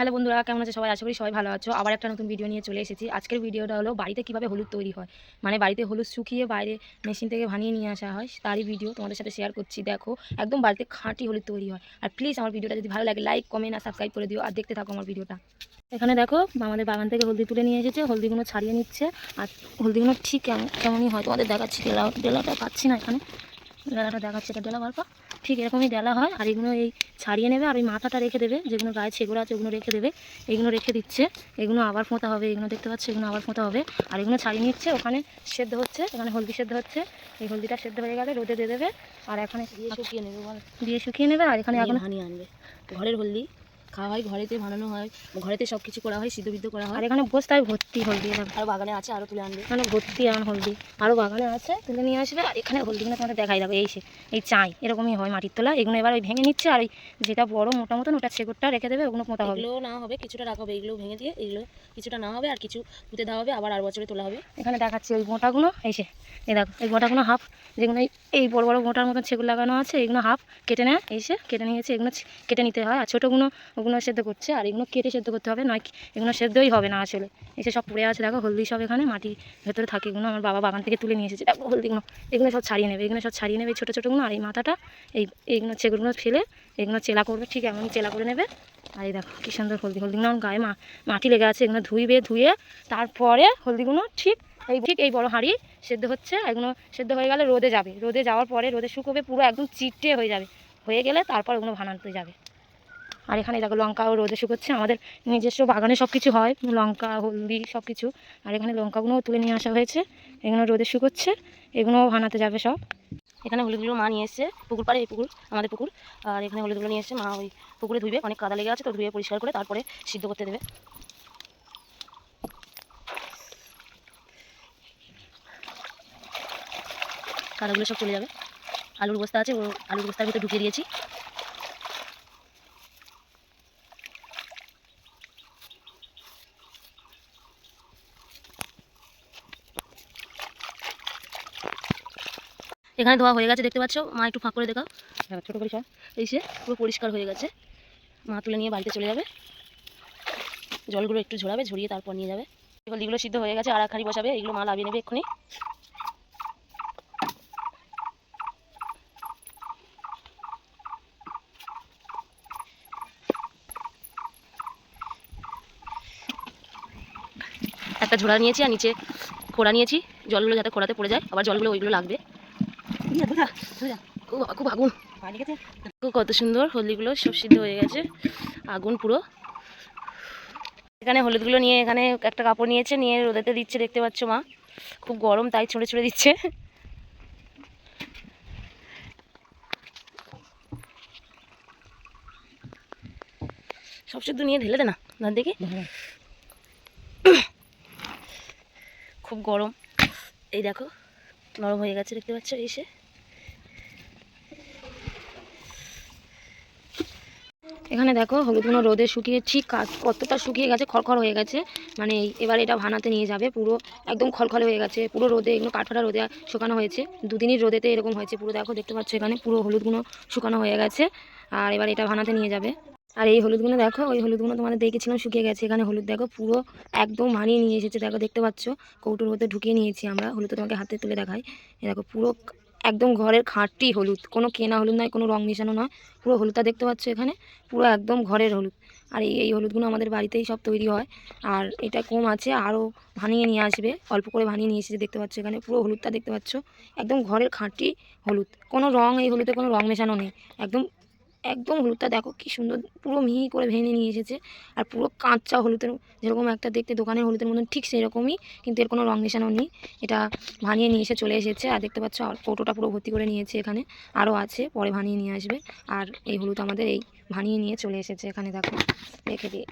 Hello বন্ধুরা, কেমন আছে সবাই? আশা করি সবাই ভালো আছো। আবার একটা নতুন ভিডিও নিয়ে চলে এসেছি। আজকের ভিডিওটা হলো বাড়িতে কীভাবে হলুদ তৈরি হয়। মানে বাড়িতে হলুদ শুকিয়ে বাইরে মেশিন থেকে ভানিয়ে নিয়ে আসা হয়, তারই ভিডিও তোমাদের সাথে শেয়ার করছি। দেখো, একদম বাড়িতে খাঁটি হলুদ তৈরি হয়। আর প্লিজ আমার ভিডিওটা যদি ভালো লাগে লাইক কমেন্ট আর সাবস্ক্রাইব করে দিও। আর দেখতে থাকো আমার ভিডিওটা এখানে দেখো, আমাদের বাগান থেকে হলদি তুলে নিয়ে এসেছে। হলদিগুলো ছাড়িয়ে নিচ্ছে। আর হলদিগুলো ঠিক কেমন কেমনই হয় তোমাদের দেখাচ্ছি। ডেলা ডেলাটা পাচ্ছি না এখানে। ডেলাটা দেখাচ্ছে এটা ডেলা গল্প। ঠিক এরকমই ডেলা হয় আর এগুলো এই ছাড়িয়ে নেবে আর ওই মাথাটা রেখে দেবে যেগুলো গায়ে ছেগুলো আছে ওগুলো রেখে দেবে এগুলো রেখে দিচ্ছে। এগুলো আবার ফোঁতা হবে এগুলো দেখতে পাচ্ছে এগুলো আবার ফোঁতা হবে আর এগুলো ছাড়িয়ে নিচ্ছে ওখানে সেদ্ধ হচ্ছে এখানে হলদি সেদ্ধ হচ্ছে এই হলদিটা সেদ্ধ হয়ে গেলে রোদে দিয়ে দেবে আর এখানে দিয়ে শুকিয়ে নেবে দিয়ে শুকিয়ে নেবে আর এখানে এখন হানি আনবে ঘরের হলদি। খাওয়া হয় ঘরেতে বানানো হয় ঘরেতে সব কিছু করা হয় সিদ্ধ বিদ্ধ করা আর হয় এখানে বস্তায় ভর্তি হলদি আর বাগানে আছে আরও তুলে আনবে। এখানে ভর্তি এখন হলদি। আরও বাগানে আছে তুলে নিয়ে আসবে। আর এখানে হলদিগুলো তোমাদের দেখাই যাবে এই সে এই চাই এরকমই হয় মাটির তোলা এগুলো এবার ওই ভেঙে নিচ্ছে আর ওই যেটা বড় মোটা মতন ওটা ছেগরটা রেখে দেবে ওগুলো পোঁতা হবে। এগুলো না হবে কিছুটা রাখা হবে এগুলো ভেঙে দিয়ে এগুলো কিছুটা না হবে আর কিছু পুঁতে দেওয়া হবে আবার আর বছরে তোলা হবে। এখানে দেখাচ্ছি ওই গোটাগুলো এই সে এই দেখো এই গোটাগুলো হাফ যেগুলো এই- বড় বড় গোটার মতন সেগুলো লাগানো আছে এগুলো হাফ কেটে নেয় এসে কেটে নিয়েছে এগুলো কেটে নিতে হয়। আর ছোটোগুলো ওগুলো সেদ্ধ করছে, আর এগুলো কেটে সেদ্ধ করতে হবে, নয় এগুলো সেদ্ধই হবে না আসলে। এসে সব পড়ে আছে, দেখো হলদি সব এখানে মাটির ভেতরে থাকে এগুলো, আমার বাবা বাগান থেকে তুলে নিয়ে এসেছে, দেখো হলদিগুলো, এগুলো সব ছাড়িয়ে নেবে, এগুলো সব ছাড়িয়ে নেবে এই ছোটো ছোটোগুলো, আর এই মাথাটা, এই, এইগুলো সেগুলো ফেলে, এগুলো চেলা করবে, ঠিক এমন চেলা করে নেবে, আর এই দেখো কী সুন্দর হলদি, হলদিগুলো আমার গায়ে মা, মাটি লেগে আছে, এগুলো ধুইবে, ধুয়ে তারপরে হলদিগুলো ঠিক এই ঠিক এই বড় হাঁড়ি সেদ্ধ হচ্ছে এগুলো সেদ্ধ হয়ে গেলে রোদে যাবে, রোদে যাওয়ার পরে রোদে শুকোবে, পুরো একদম চিটে হয়ে যাবে, হয়ে গেলে তারপর ওগুলো ভানাতে যাবে। আর এখানে দেখো লঙ্কাও রোদে শুকোচ্ছে। আমাদের নিজস্ব বাগানে সব কিছু হয়। লঙ্কা, হলদি সব কিছু আর এখানে লঙ্কাগুলোও তুলে নিয়ে আসা হয়েছে। এগুলো রোদে শুকোচ্ছে। এগুলোও ভানাতে যাবে সব। এখানে হলুদগুলো মা নিয়ে এসছে। পুকুর পাড়ে এই পুকুর, আমাদের পুকুর। আর এখানে হলুদগুলো নিয়ে এসছে। মা ওই পুকুরে ধুইবে। অনেক কাদা লেগে আছে, তো ধুয়ে পরিষ্কার করে তারপরে সিদ্ধ করতে দেবে। কাদাগুলো সব চলে যাবে। আলুর বস্তা আছে, ও আলুর বস্তার ভিতরে ঢুকিয়ে দিয়েছি। এখানে ধোয়া হয়ে গেছে দেখতে পাচ্ছ? মা একটু ফাঁক করে দেখাও। হ্যাঁ, ছোটো পরিষ্কার এই সে পুরো পরিষ্কার হয়ে গেছে। মা তুলে নিয়ে বাড়িতে চলে যাবে। জলগুলো একটু ঝরাবে ঝরিয়ে তারপর নিয়ে যাবে। হলদিগুলো সিদ্ধ হয়ে গেছে আর এক বসাবে এগুলো মা লাভিয়ে নেবে এক্ষুনি। একটা ঝোড়া নিয়েছি আর নিচে খোড়া নিয়েছি। জলগুলো যাতে খোড়াতে পড়ে যায় আবার জলগুলো ওইগুলো লাগবে। খুব খুব আগুন। কত সুন্দর হলদিগুলো সব সিদ্ধ হয়ে গেছে। আগুন পুরো। এখানে হলুদগুলো নিয়ে এখানে একটা কাপড় নিয়েছে নিয়ে রোদেতে দিচ্ছে দেখতে পাচ্ছ মা? খুব গরম তাই ছড়ে ছড়ে দিচ্ছে। সব শুদ্ধ নিয়ে ঢেলে দে না ধান দেখি। খুব গরম। এই দেখো নরম হয়ে গেছে দেখতে পাচ্ছ? এসে এখানে দেখো হলুদগুলো রোদে শুকিয়েছি কতটা শুকিয়ে গেছে, খড়খড় হয়ে গেছে। মানে এবার এটা ভানাতে নিয়ে যাবে, পুরো একদম খলখলে হয়ে গেছে, পুরো রোদে, এগুলো কাঠফাটা রোদে শুকানো হয়েছে। দুদিনই রোদেতে এরকম হয়েছে, পুরো দেখো, দেখতে পাচ্ছ এখানে পুরো হলুদগুলো শুকানো হয়ে গেছে। আর এবার এটা ভানাতে নিয়ে যাবে। আর এই হলুদগুলো দেখো, ওই হলুদগুলো তোমাদের দেখেছিলাম শুকিয়ে গেছে। এখানে হলুদ দেখো, পুরো একদম ভানিয়ে নিয়ে এসেছে। দেখো, দেখতে পাচ্ছ, কৌটোর মধ্যে ঢুকিয়ে নিয়েছি আমরা। হলুদটা তোমাকে হাতে তুলে দেখাই। দেখো, পুরো একদম ঘরের খাঁটি হলুদ। কোনো কেনা হলুদ নয়, কোনো রং মেশানো নয়। পুরো হলুদটা দেখতে পাচ্ছ এখানে? পুরো একদম ঘরের হলুদ। আর এই এই হলুদগুলো আমাদের বাড়িতেই সব তৈরি হয়। আর এটা কম আছে, আরও ভানিয়ে নিয়ে আসবে। অল্প করে ভানিয়ে নিয়ে এসেছে দেখতে পাচ্ছ এখানে। পুরো হলুদটা দেখতে পাচ্ছ। একদম ঘরের খাঁটি হলুদ। কোনো রং এই হলুদে কোনো রং মেশানো নেই। একদম একদম হলুদটা দেখো কি সুন্দর, পুরো মিহি করে ভেঙে নিয়ে এসেছে। আর পুরো কাঁচা হলুদের, যেরকম একটা দেখতে দোকানের হলুদের মতন, ঠিক সেরকমই, কিন্তু এর কোনো রং মেশানো নেই। এটা ভানিয়ে নিয়ে এসে চলে এসেছে, আর দেখতে পাচ্ছ ফটোটা পুরো ভর্তি করে নিয়েছে এখানে, আরও আছে, পরে ভানিয়ে নিয়ে আসবে। আর এই হলুদ আমাদের এই ভানিয়ে নিয়ে চলে এসেছে, এখানে দেখো রেখে দিয়ে